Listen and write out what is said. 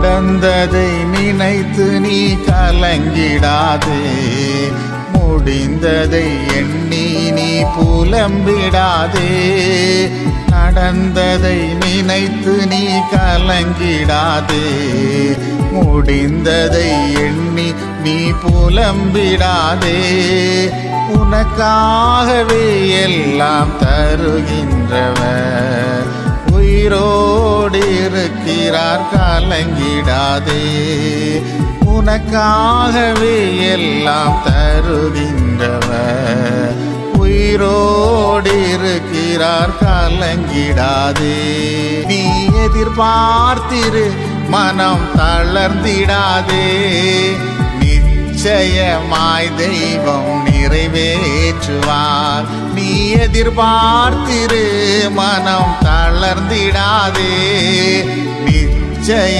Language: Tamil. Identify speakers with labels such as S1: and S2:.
S1: நடந்ததை நினைத்து நீ கலங்கிடாதே. முடிந்ததை எண்ணி நீ புலம்பிடாதே. நடந்ததை நினைத்து நீ கலங்கிடாதே. முடிந்ததை எண்ணி நீ புலம்பிடாதே. உனக்காகவே எல்லாம் தருகின்றவர். உயிரோடு இருக்கி இருக்கிறார் கலங்கிடாதே? உனக்காகவே எல்லாம் தருகின்றவர். உயிரோடு இருக்கிறார் கலங்கிடாதே. நீ எதிர்பார்த்திரு மனம் தளர்ந்திடாதே. நிச்சயமாய் தெய்வம் நிறைவேற்றுவார். நீ எதிர்பார்த்திரு மனம் தளர்ந்திடாதே. जय